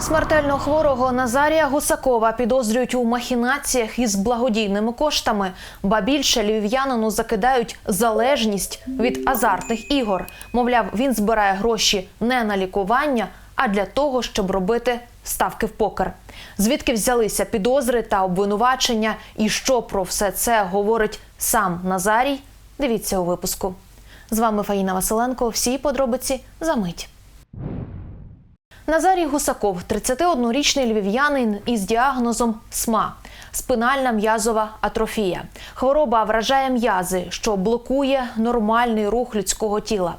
Смертельно хворого Назарія Гусакова підозрюють у махінаціях із благодійними коштами. Ба більше львів'янину закидають залежність від азартних ігор. Мовляв, він збирає гроші не на лікування, а для того, щоб робити ставки в покер. Звідки взялися підозри та обвинувачення, і що про все це говорить сам Назарій? Дивіться у випуску. З вами Фаїна Василенко. Всі подробиці за мить. Назарій Гусаков, 31-річний львів'янин із діагнозом СМА спинальна м'язова атрофія. Хвороба вражає м'язи, що блокує нормальний рух людського тіла.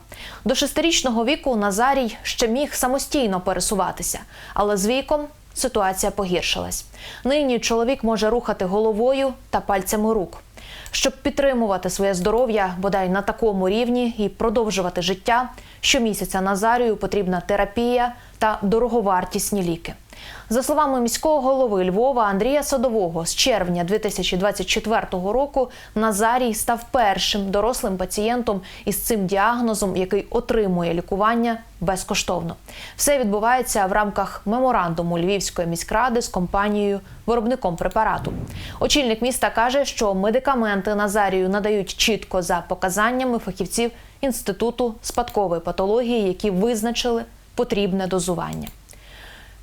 До шестирічного віку Назарій ще міг самостійно пересуватися, але з віком ситуація погіршилась. Нині чоловік може рухати головою та пальцями рук. Щоб підтримувати своє здоров'я бодай на такому рівні і продовжувати життя, щомісяця Назарію потрібна терапія та дороговартісні ліки. За словами міського голови Львова Андрія Садового, з червня 2024 року Назарій став першим дорослим пацієнтом із цим діагнозом, який отримує лікування безкоштовно. Все відбувається в рамках меморандуму Львівської міськради з компанією виробником препарату. Очільник міста каже, що медикаменти Назарію надають чітко за показаннями фахівців інституту спадкової патології, які визначили потрібне дозування.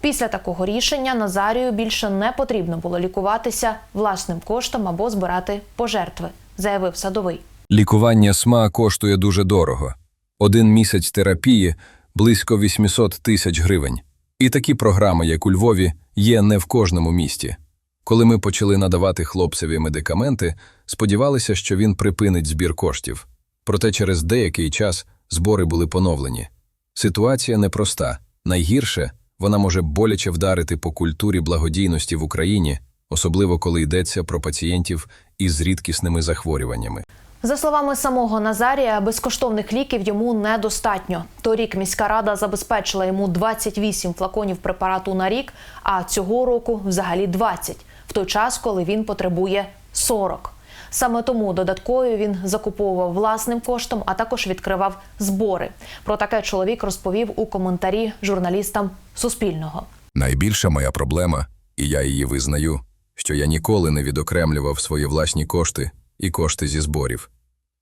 Після такого рішення Назарію більше не потрібно було лікуватися власним коштом або збирати пожертви, заявив садовий. Лікування СМА коштує дуже дорого. Один місяць терапії близько 800 тисяч гривень. І такі програми, як у Львові, є не в кожному місті. Коли ми почали надавати хлопцеві медикаменти, сподівалися, що він припинить збір коштів. Проте через деякий час збори були поновлені. Ситуація непроста. Найгірше вона може боляче вдарити по культурі благодійності в Україні, особливо коли йдеться про пацієнтів із рідкісними захворюваннями. За словами самого Назарія, безкоштовних ліків йому недостатньо. Торік міська рада забезпечила йому 28 флаконів препарату на рік, а цього року взагалі 20, в той час, коли він потребує 40. Саме тому додатково він закуповував власним коштом, а також відкривав збори. Про таке чоловік розповів у коментарі журналістам Суспільного. Найбільша моя проблема, і я її визнаю, що я ніколи не відокремлював свої власні кошти і кошти зі зборів.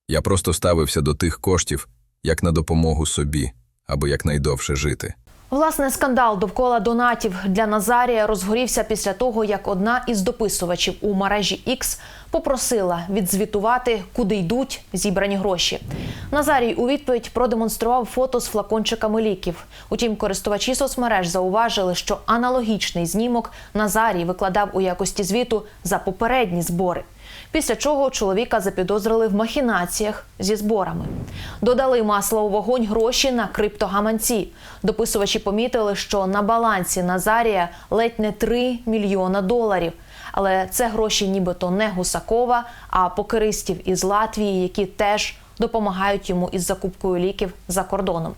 Я просто ставився до тих коштів як на допомогу собі, аби якнайдовше жити. Власне, скандал довкола донатів для Назарія розгорівся після того, як одна із дописувачів у мережі X попросила відзвітувати, куди йдуть зібрані гроші. Назарій у відповідь продемонстрував фото з флакончиками ліків. Утім, користувачі соцмереж зауважили, що аналогічний знімок Назарій викладав у якості звіту за попередні збори. Після чого чоловіка запідозрили в махінаціях зі зборами. Додали масло у вогонь гроші на криптогаманці. Дописувачі помітили, що на балансі Назарія ледь не 3 мільйона доларів. Але це гроші нібито не Гусакова, а покеристів із Латвії, які теж допомагають йому із закупкою ліків за кордоном.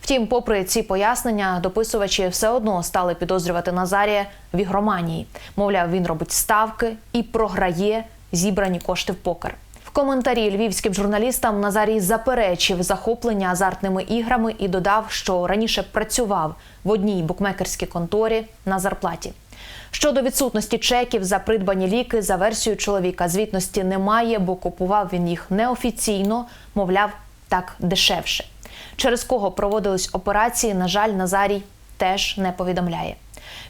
Втім, попри ці пояснення, дописувачі все одно стали підозрювати Назарія в ігроманії. Мовляв, він робить ставки і програє зібрані кошти в покер. В коментарі львівським журналістам Назарій заперечив захоплення азартними іграми і додав, що раніше працював в одній букмекерській конторі на зарплаті. Щодо відсутності чеків за придбані ліки, за версією чоловіка звітності немає, бо купував він їх неофіційно, мовляв, так дешевше. Через кого проводились операції, на жаль, Назарій теж не повідомляє.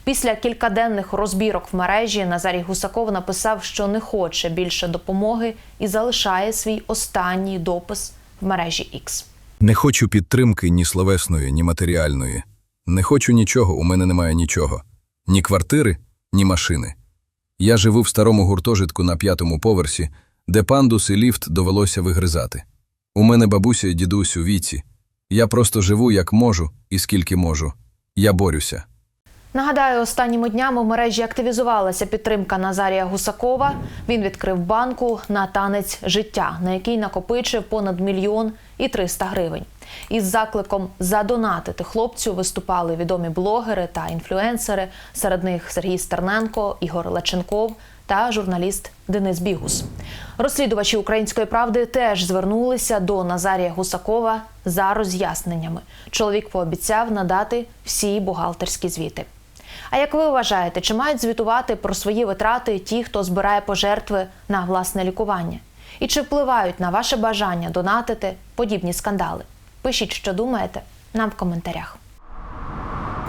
Після кількаденних розбірок в мережі Назарій Гусаков написав, що не хоче більше допомоги і залишає свій останній допис в мережі X. Не хочу підтримки ні словесної, ні матеріальної. Не хочу нічого, у мене немає нічого. Ні квартири, ні машини. Я живу в старому гуртожитку на п'ятому поверсі, де пандус і ліфт довелося вигризати. У мене бабуся і дідусь у віці. Я просто живу як можу і скільки можу. Я борюся. Нагадаю, останніми днями в мережі активізувалася підтримка Назарія Гусакова. Він відкрив банку на танець життя, на який накопичив понад мільйон і 300 гривень. Із закликом задонатити хлопцю виступали відомі блогери та інфлюенсери. Серед них Сергій Стерненко, Ігор Леченков та журналіст Денис Бігус. Розслідувачі української правди теж звернулися до Назарія Гусакова за роз'ясненнями. Чоловік пообіцяв надати всі бухгалтерські звіти. А як ви вважаєте, чи мають звітувати про свої витрати ті, хто збирає пожертви на власне лікування? І чи впливають на ваше бажання донатити подібні скандали? Пишіть, що думаєте, нам в коментарях.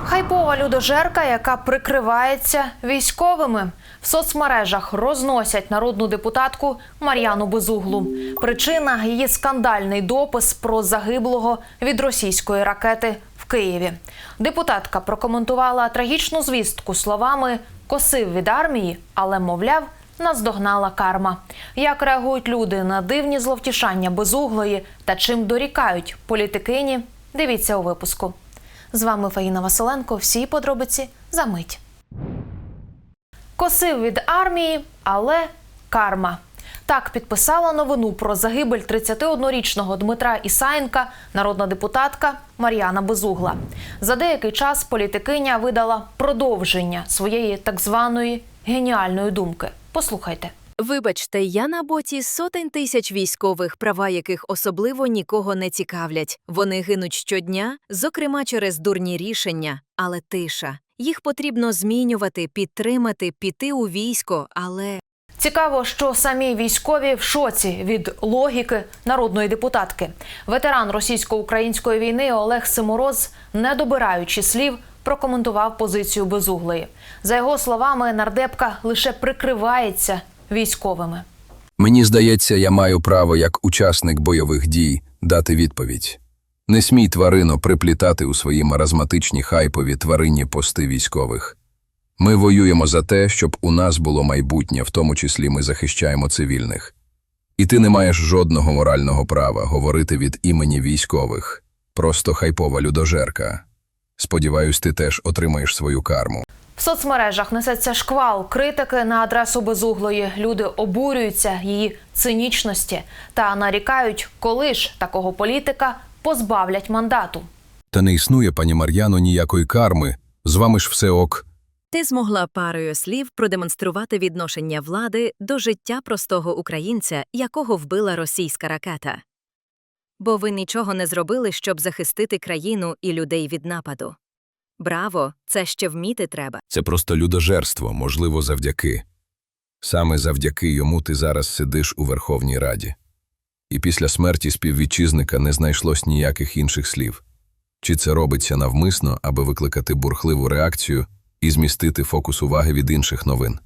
Хайпова людожерка, яка прикривається військовими. В соцмережах розносять народну депутатку Мар'яну Безуглу. Причина її скандальний допис про загиблого від російської ракети Києві. Депутатка прокоментувала трагічну звістку словами косив від армії, але мовляв. Наздогнала карма. Як реагують люди на дивні зловтішання безуглої та чим дорікають політикині? Дивіться у випуску. З вами Фаїна Василенко. Всі подробиці за мить. Косив від армії, але карма. Так підписала новину про загибель 31-річного Дмитра Ісаєнка народна депутатка Мар'яна Безугла. За деякий час політикиня видала продовження своєї так званої геніальної думки. Послухайте. Вибачте, я на боці сотень тисяч військових, права яких особливо нікого не цікавлять. Вони гинуть щодня, зокрема через дурні рішення, але тиша. Їх потрібно змінювати, підтримати, піти у військо, але Цікаво, що самі військові в шоці від логіки народної депутатки. Ветеран російсько-української війни Олег Симороз, не добираючи слів, прокоментував позицію безуглої. За його словами, нардепка лише прикривається військовими. Мені здається, я маю право як учасник бойових дій дати відповідь. Не смій тварино приплітати у свої маразматичні хайпові тваринні пости військових. Ми воюємо за те, щоб у нас було майбутнє, в тому числі ми захищаємо цивільних. І ти не маєш жодного морального права говорити від імені військових. Просто хайпова людожерка. Сподіваюсь, ти теж отримаєш свою карму. В соцмережах несеться шквал критики на адресу безуглої. Люди обурюються її цинічності та нарікають, коли ж такого політика позбавлять мандату. Та не існує, пані Мар'яно, ніякої карми. З вами ж все ок. Ти змогла парою слів продемонструвати відношення влади до життя простого українця, якого вбила російська ракета. Бо ви нічого не зробили, щоб захистити країну і людей від нападу. Браво, це ще вміти треба. Це просто людожерство, можливо, завдяки. Саме завдяки йому ти зараз сидиш у Верховній Раді. І після смерті співвітчизника не знайшлось ніяких інших слів. Чи це робиться навмисно, аби викликати бурхливу реакцію і змістити фокус уваги від інших новин?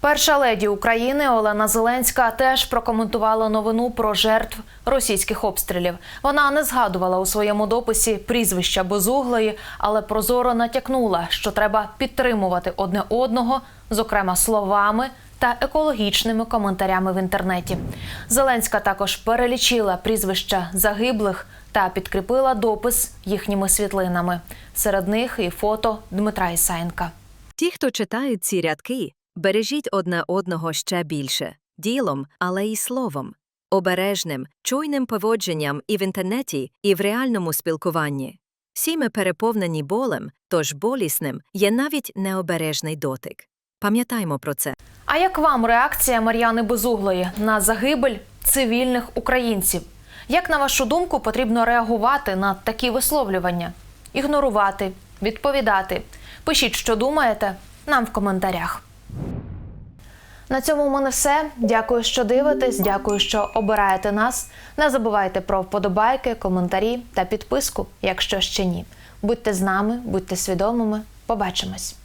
Перша леді України Олена Зеленська теж прокоментувала новину про жертв російських обстрілів. Вона не згадувала у своєму дописі прізвища безуглої, але прозоро натякнула, що треба підтримувати одне одного, зокрема словами та екологічними коментарями в інтернеті. Зеленська також перелічила прізвища загиблих та підкріпила допис їхніми світлинами. Серед них і фото Дмитра Ісаєнка. Ті, хто читають ці рядки, бережіть одне одного ще більше ділом, але й словом, обережним, чуйним поводженням і в інтернеті, і в реальному спілкуванні. Всі ми переповнені болем, тож болісним є навіть необережний дотик. Пам'ятаймо про це. А як вам реакція Мар'яни Безуглої на загибель цивільних українців? Як на вашу думку потрібно реагувати на такі висловлювання? Ігнорувати, відповідати? Пишіть, що думаєте, нам в коментарях. На цьому у мене все. Дякую, що дивитесь. Дякую, що обираєте нас. Не забувайте про вподобайки, коментарі та підписку, якщо ще ні. Будьте з нами, будьте свідомими. Побачимось.